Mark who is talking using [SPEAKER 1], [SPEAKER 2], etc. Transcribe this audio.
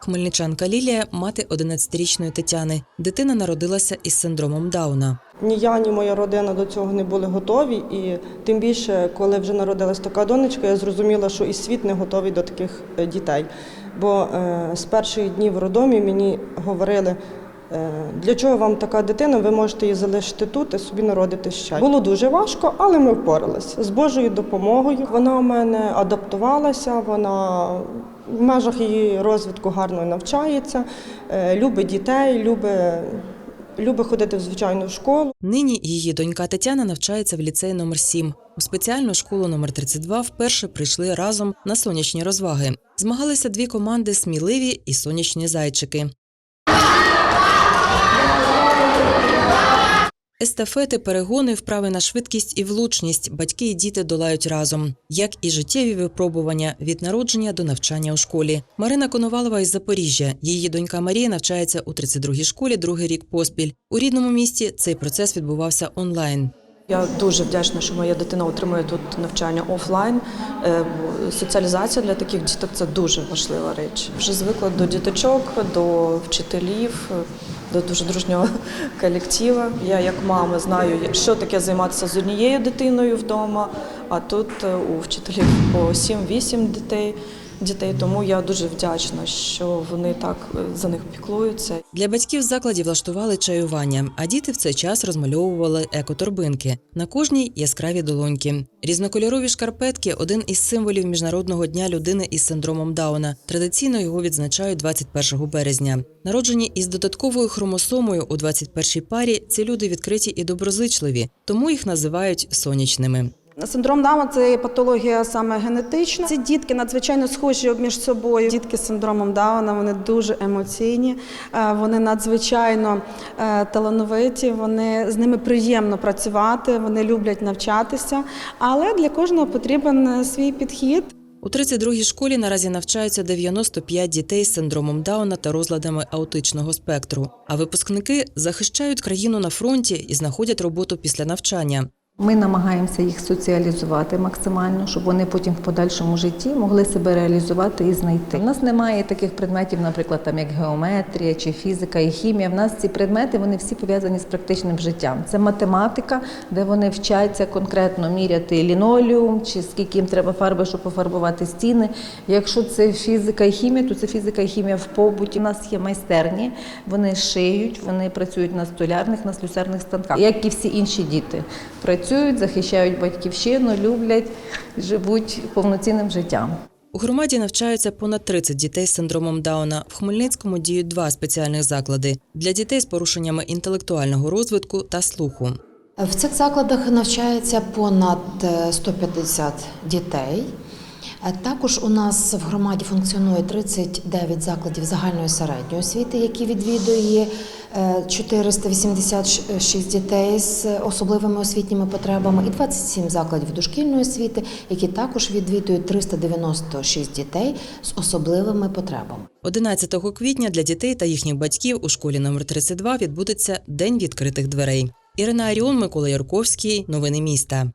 [SPEAKER 1] Хмельничанка Лілія мати 11-річної Тетяни. Дитина народилася із синдромом Дауна.
[SPEAKER 2] Ні я, ні моя родина до цього не були готові. І тим більше, коли вже народилась така донечка, я зрозуміла, що і світ не готовий до таких е, дітей. Бо е, з перших днів в родомі мені говорили, для чого вам така дитина, ви можете її залишити тут і собі народити ще. Було дуже важко, але ми впоралися. З Божою допомогою вона у мене адаптувалася, вона в межах її розвитку гарно навчається, е, любить дітей, любить, любить ходити в звичайну школу.
[SPEAKER 1] Нині її донька Тетяна навчається в ліцеї номер 7 У спеціальну школу номер 32 вперше прийшли разом на сонячні розваги. Змагалися дві команди сміливі і сонячні зайчики. Естафети, перегони, вправи на швидкість і влучність батьки і діти долають разом, як і життєві випробування від народження до навчання у школі. Марина Коновалова із Запоріжжя. Її донька Марія навчається у 32-й школі другий рік поспіль. У рідному місті цей процес відбувався онлайн.
[SPEAKER 3] Я дуже вдячна, що моя дитина отримує тут навчання офлайн. Е, Соціалізація для таких діток це дуже важлива річ. Вже звикла до діточок, до вчителів, до дуже дружнього колективу. Я як мама знаю, що таке займатися з однією дитиною вдома, а тут е, у вчителів по 7-8 дітей. Дітей, тому я дуже вдячна, що вони так е, за них піклуються.
[SPEAKER 1] Для батьків закладі влаштували чаювання, а діти в цей час розмальовували екоторбинки. На кожній яскраві долоньки. Різнокольорові шкарпетки один із символів міжнародного дня людини із синдромом Дауна. Традиційно його відзначають 21 березня. Народжені із додатковою хромосомою у 21-й парі, ці люди відкриті і доброзичливі, тому їх називають сонячними.
[SPEAKER 4] Синдром Дауна це патологія саме генетична. Ці дітки надзвичайно схожі між собою. Дітки з синдромом Дауна вони дуже емоційні, е, вони надзвичайно е, талановиті. Вони з ними приємно працювати, вони люблять навчатися. Але для кожного потрібен е, свій підхід.
[SPEAKER 1] У 32-й школі наразі навчаються 95 дітей з синдромом Дауна та розладами аутичного спектру. А випускники захищають країну на фронті і знаходять роботу після навчання.
[SPEAKER 5] Ми намагаємося їх соціалізувати максимально, щоб вони потім в подальшому житті могли себе реалізувати і знайти. У нас немає таких предметів, наприклад, там як геометрія чи фізика і хімія. В нас ці предмети вони всі пов'язані з практичним життям. Це математика, де вони вчаться конкретно міряти лінолеум, чи скільки їм треба фарби, щоб пофарбувати стіни. Якщо це фізика і хімія, то це фізика і хімія в побуті. У нас є майстерні, вони шиють, вони працюють на столярних, на слюсарних станках, як і всі інші діти. Працюють, захищають батьківщину, люблять, живуть повноцінним життям.
[SPEAKER 1] У громаді навчаються понад 30 дітей з синдромом Дауна. В Хмельницькому діють два спеціальних заклади для дітей з порушеннями інтелектуального розвитку та слуху.
[SPEAKER 6] В цих закладах навчається понад е, 150 дітей. Е, Також у нас в громаді функціонує 39 закладів загальної середньої освіти, які відвідує е, 486 дітей з особливими освітніми потребами, і 27 закладів дошкільної освіти, які також відвідують 396 дітей з особливими потребами.
[SPEAKER 1] 11 квітня для дітей та їхніх батьків у школі номер 32 відбудеться День відкритих дверей. Ірина Аріон, Микола Ярковський. Новини міста.